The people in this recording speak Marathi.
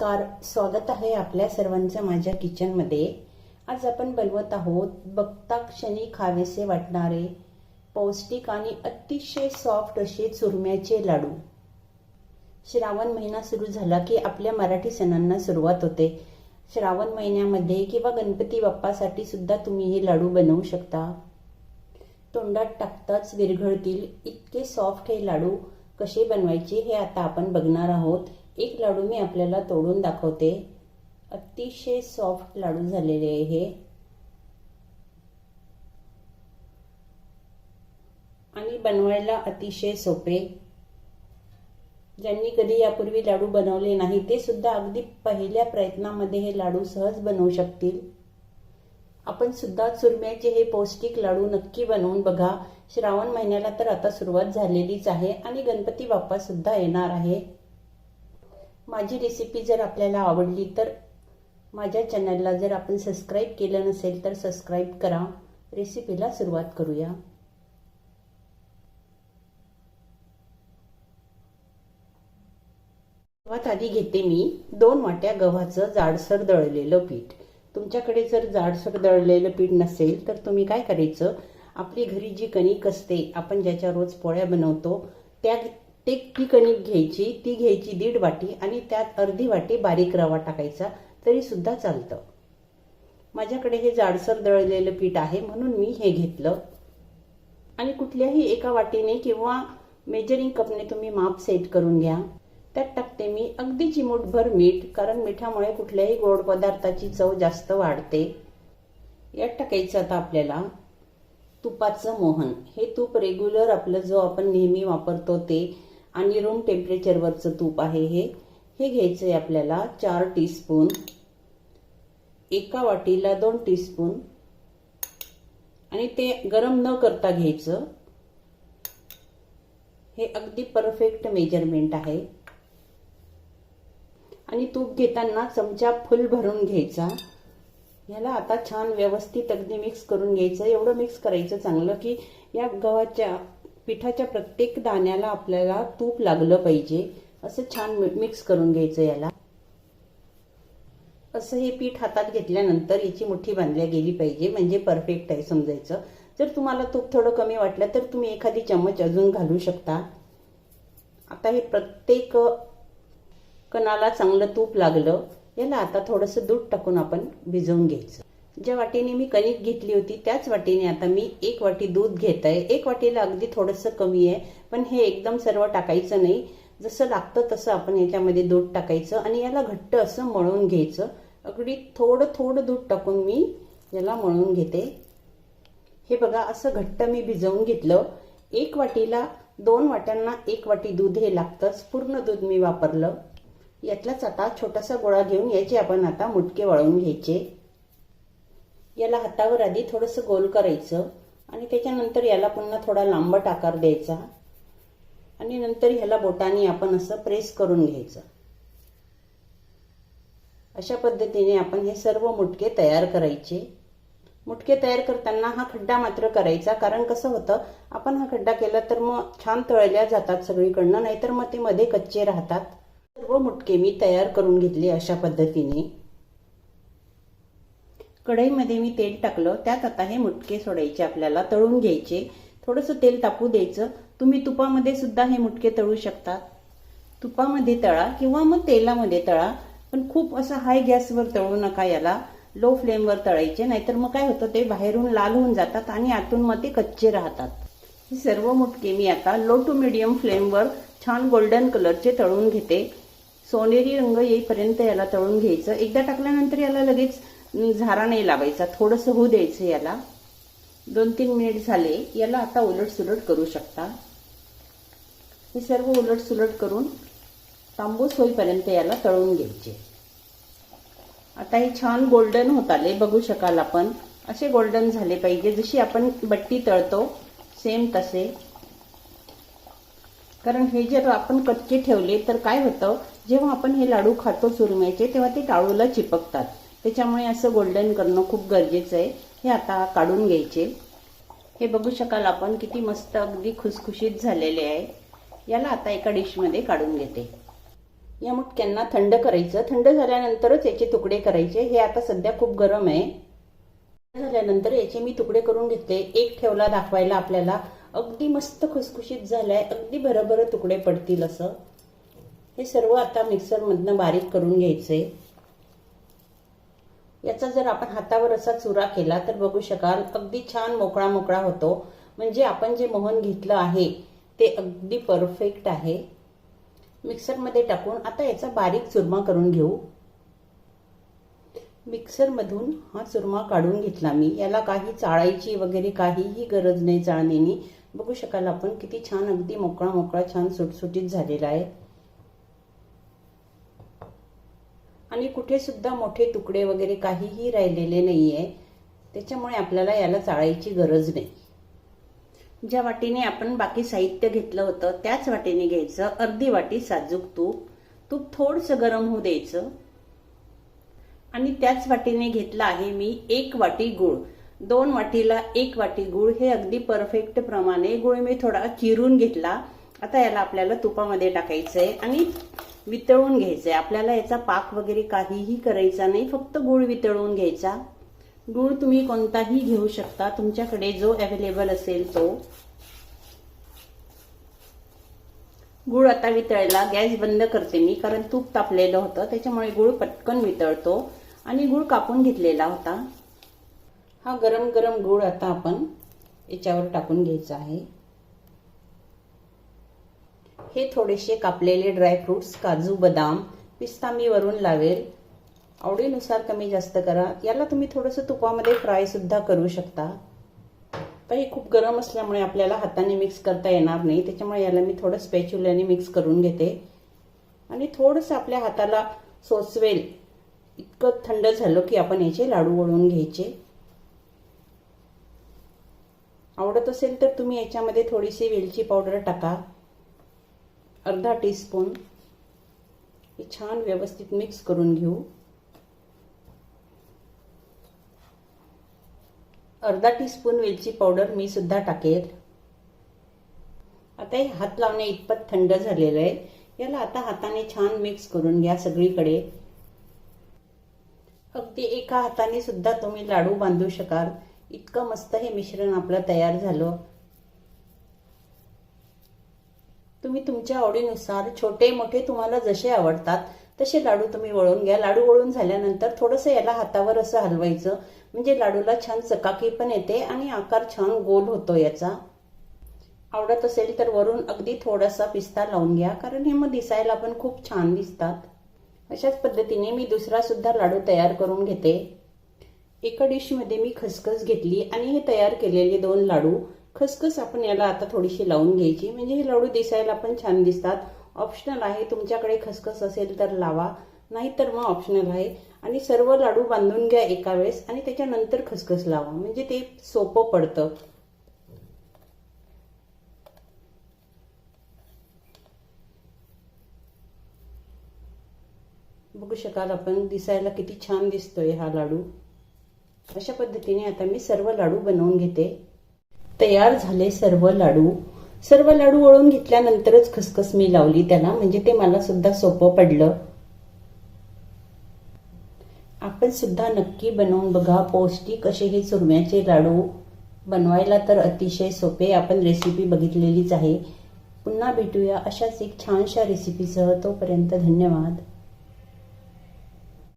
नमस्कार स्वागत आहे आपल्या सर्वांचं माझ्या किचनमध्ये आज आपण बनवत आहोत बघता क्षणी खावेसे वाटणारे पौष्टिक आणि अतिशय सॉफ्ट असे चुरम्याचे लाडू. श्रावण महिना सुरू झाला की आपल्या मराठी सणांना सुरुवात होते. श्रावण महिन्यामध्ये किंवा गणपती बाप्पासाठी सुद्धा तुम्ही हे लाडू बनवू शकता. तोंडात टाकताच विरघळतील इतके सॉफ्ट हे लाडू कसे बनवायचे हे आता आपण बघणार आहोत. एक लाडू मी आपल्याला तोडून दाखवते. अतिशय सॉफ्ट लाडू झालेले आहे हे. आणि बनवायला अतिशय सोपे. ज्यांनी कधी यापूर्वी लाडू बनवले नाही ते सुद्धा अगदी पहिल्या प्रयत्नामध्ये हे लाडू सहज बनवू शकतील. आपण सुद्धा चुरम्याचे हे पौष्टिक लाडू नक्की बनवून बघा. श्रावण महिन्याला तर आता सुरुवात झालेलीच आहे आणि गणपती बाप्पा सुद्धा येणार आहे. माझी रेसिपी जर आपल्याला आवडली तर माझ्या चॅनलला जर आपण सबस्क्राईब केलं नसेल तर सबस्क्राईब करा. रेसिपीला सुरुवात करूया. सर्वात आधी घेते मी दोन वाट्या गव्हाचं जाडसर दळलेलं पीठ. तुमच्याकडे जर जाडसर दळलेलं पीठ नसेल तर तुम्ही काय करायचं? आपली घरी जी कणिक असते आपण ज्याच्या रोज पोळ्या बनवतो त्या ते ती कणिक घ्यायची ती घ्यायची दीड वाटी आणि त्यात अर्धी वाटी बारीक रवा टाकायचा तरी सुद्धा चालतं. माझ्याकडे हे जाडसर दळलेलं पीठ आहे म्हणून मी हे घेतलं. आणि कुठल्याही एका वाटीने किंवा मेजरिंग कपने तुम्ही माप सेट करून घ्या. त्यात टाकते मी अगदी चिमूटभर मीठ कारण मिठामुळे कुठल्याही गोड पदार्थाची चव जास्त वाढते. यात टाकायचं आता आपल्याला तुपाचं मोहन. हे तूप रेग्युलर आपलं जो आपण नेहमी वापरतो ते आणि रूम टेम्परेचरवरचं तूप आहे हे. हे घ्यायचं आहे आपल्याला चार टीस्पून एका वाटीला दोन टीस्पून आणि ते गरम न करता घ्यायचं. हे अगदी परफेक्ट मेजरमेंट आहे. आणि तूप घेताना चमचा फुल भरून घ्यायचा. ह्याला आता छान व्यवस्थित अगदी मिक्स करून घ्यायचं. एवढं मिक्स करायचं चांगलं की या गव्हाच्या पिठाच्या प्रत्येक दाण्याला आपल्याला तूप लागलं पाहिजे. असं छान मिक्स करून घ्यायचं याला. असं हे पीठ हातात घेतल्यानंतर याची मुठ्ठी बांधल्या गेली पाहिजे म्हणजे परफेक्ट आहे समजायचं. जर तुम्हाला तूप थोडं कमी वाटलं तर तुम्ही एखादी चम्मच अजून घालू शकता. आता हे प्रत्येक कणाला चांगलं तूप लागलं याला आता थोडंसं दूध टाकून आपण भिजवून घ्यायचं. ज्या वाटीने मी कणिक घेतली होती त्याच वाटीने आता मी एक वाटी दूध घेत आहे एक वाटीला अगदी थोडंसं कमी आहे पण हे एकदम सर्व टाकायचं नाही. जसं लागतं तसं आपण याच्यामध्ये दूध टाकायचं आणि याला घट्ट असं मळून घ्यायचं. अगदी थोडं थोडं दूध टाकून मी याला मळून घेते. हे बघा असं घट्ट मी भिजवून घेतलं. एक वाटीला दोन वाट्यांना एक वाटी दूध हे लागतंच. पूर्ण दूध मी वापरलं. यातलाच आता छोटासा गोळा घेऊन याचे आपण आता मुटके वळवून घ्यायचे. याला हातावर आधी थोडंसं गोल करायचं आणि त्याच्यानंतर याला पुन्हा थोडा लांबट आकार द्यायचा. आणि नंतर ह्याला बोटाने आपण असं प्रेस करून घ्यायचं. अशा पद्धतीने आपण हे सर्व मुटके तयार करायचे. मुटके तयार करताना हा खड्डा मात्र करायचा कारण कसं होतं आपण हा खड्डा केला तर मग छान तळल्या जातात सगळीकडनं नाहीतर मग ते मध्ये कच्चे राहतात. सर्व मुटके मी तयार करून घेतले अशा पद्धतीने. कढईमध्ये मी तेल टाकलं. त्यात आता हे मुटके सोडायचे आपल्याला तळून घ्यायचे. थोडंसं तेल तापू द्यायचं. तुम्ही तुपामध्ये सुद्धा हे मुटके तळू शकता. तुपामध्ये तळा किंवा मग तेलामध्ये तळा. पण खूप असं हाय गॅसवर तळू नका याला. लो फ्लेमवर तळायचे. नाहीतर मग काय होतं ते बाहेरून लाल होऊन जातात आणि आतून मग ते कच्चे राहतात. हे सर्व मुटके मी आता लो टू मिडियम फ्लेमवर छान गोल्डन कलरचे तळून घेते. सोनेरी रंग येईपर्यंत याला तळून घ्यायचं. एकदा टाकल्यानंतर याला लगेच झारा नाही लावायचा थोडंसं होऊ द्यायचं याला. दोन तीन मिनिट झाले याला आता उलट सुलट करू शकता. हे सर्व उलट सुलट करून तांबूस होईपर्यंत याला तळून घ्यायचे. आता हे छान गोल्डन होत आले बघू शकाल आपण. असे गोल्डन झाले पाहिजे जशी आपण बट्टी तळतो सेम तसे. कारण हे जर आपण कच्चे ठेवले तर काय होतं? जेव्हा आपण हे लाडू खातो चुरम्याचे तेव्हा ते टाळूला चिपकतात. त्याच्यामुळे असं गोल्डन करणं खूप गरजेचं आहे. हे आता काढून घ्यायचे. हे बघू शकाल आपण किती मस्त अगदी खुसखुशीत झालेले आहे. याला आता एका डिशमध्ये काढून घेते. या मुटक्यांना थंड करायचं. थंड झाल्यानंतरच याचे तुकडे करायचे. हे आता सध्या खूप गरम आहे. झाल्यानंतर याचे मी तुकडे करून घेतले एक ठेवला दाखवायला आपल्याला. अगदी मस्त खुसखुशीत झालाय. अगदी बरोबर तुकडे पडतील असं. हे सर्व आता मिक्सरमधनं बारीक करून घ्यायचे. याचा जर आपण हातावर असा चुरा केला तर बघू शकाल अगदी छान मोकळा मोकळा होतो. म्हणजे आपण जे मोहन घेतलं आहे ते अगदी परफेक्ट आहे. मिक्सरमध्ये टाकून आता याचा बारीक चुरमा करून घेऊ. मिक्सरमधून हा चुरमा काढून घेतला मी. याला काही चाळायची वगैरे काहीही गरज नाही चाळणीनी. बघू शकाल आपण किती छान अगदी मोकळा मोकळा छान सुटसुटीत झालेला आहे. आणि कुठे सुद्धा मोठे तुकडे वगैरे काहीही राहिलेले नाहीये. त्याच्यामुळे आपल्याला याला चाळायची गरज नाही. ज्या वाटीने आपण बाकी साहित्य घेतलं होतं त्याच वाटीने घ्यायचं. अर्धी वाटी साजूक तूप. तूप थोडंसं गरम होऊ द्यायचं. आणि त्याच वाटीने घेतलं आहे मी एक वाटी गुळ. दोन वाटीला एक वाटी गुळ. हे अगदी परफेक्ट प्रमाणे गुळ मी थोडा चिरून घेतला. आता याला आपल्याला तुपामध्ये टाकायचं आहे आणि वितळून घ्यायचं आहे आपल्याला याचा पाक वगैरे काहीही करायचा नाही फक्त गुळ वितळून घ्यायचा. गुळ तुम्ही कोणताही घेऊ शकता. तुमच्याकडे जो अवेलेबल असेल तो. गुळ आता वितळला. गॅस बंद करते मी कारण तूप तापलेलं होतं. त्याच्यामुळे गुळ पटकन वितळतो. आणि गुळ कापून घेतलेला होता. हा गरम गरम गुळ आता आपण याच्यावर टाकून घ्यायचा आहे. हे थोडेसे कापलेले ड्रायफ्रुट्स काजू बदाम पिस्ता मी वरून लावेल. आवडीनुसार कमी जास्त करा. याला तुम्ही थोडंसं तुपामध्ये फ्रायसुद्धा करू शकता. तर हे खूप गरम असल्यामुळे आपल्याला हाताने मिक्स करता येणार नाही. त्याच्यामुळे याला मी थोडं स्पॅच्युल्याने मिक्स करून घेते. आणि थोडंसं आपल्या हाताला सोसवेल. इतकं थंड झालं की आपण याचे लाडू वळून घ्यायचे. आवडत असेल तर तुम्ही याच्यामध्ये थोडीशी वेलची पावडर टाका. अर्धा टीस्पून हे छान व्यवस्थित मिक्स करून घेऊ. अर्धा टीस्पून वेलची पावडर मी सुद्धा टाकेल. आता हे हात लावणे इतपत थंड झालेलं आहे. याला आता हाताने छान मिक्स करून घ्या सगळीकडे. अगदी एका हाताने सुद्धा तुम्ही लाडू बांधू शकाल. इतकं मस्त हे मिश्रण आपलं तयार झालं. तुम्ही तुमच्या आवडीनुसार छोटे मोठे तुम्हाला जसे आवडतात तसे लाडू तुम्ही वळून घ्या. लाडू वळून झाल्यानंतर थोडंसं याला हातावर असं हलवायचं. म्हणजे लाडूला छान चकाकी पण येते आणि आकार छान गोल होतो याचा. आवडत असेल तर वरून अगदी थोडासा पिस्ता लावून घ्या कारण हे मग दिसायला पण खूप छान दिसतात. अशाच पद्धतीने मी दुसरा सुद्धा लाडू तयार करून घेते. एका डिशमध्ये मी खसखस घेतली आणि हे तयार केलेले दोन लाडू खसखस आपण याला आता थोडीशी लावून घ्यायची. म्हणजे हे लाडू दिसायला पण छान दिसतात. ऑप्शनल आहे. तुमच्याकडे खसखस असेल तर लावा. नाहीतर मग ऑप्शनल आहे. आणि सर्व लाडू बांधून घ्या एका वेळेस आणि त्याच्यानंतर खसखस लावा. म्हणजे ते सोपं पडतं. बघू शकाल आपण दिसायला किती छान दिसतोय हा लाडू. अशा पद्धतीने आता मी सर्व लाडू बनवून घेते. तयार झाले सर्व लाडू. सर्व लाडू वळून घेतल्यानंतरच खसखस मी लावली त्याला म्हणजे ते मला सुद्धा सोपं पडलं. आपण सुद्धा नक्की बनवून बघा पौष्टिक असे हे चुरम्याचे लाडू. बनवायला तर अतिशय सोपे आपण रेसिपी बघितलेलीच आहे. पुन्हा भेटूया अशाच एक छानशा रेसिपीसह तोपर्यंत धन्यवाद.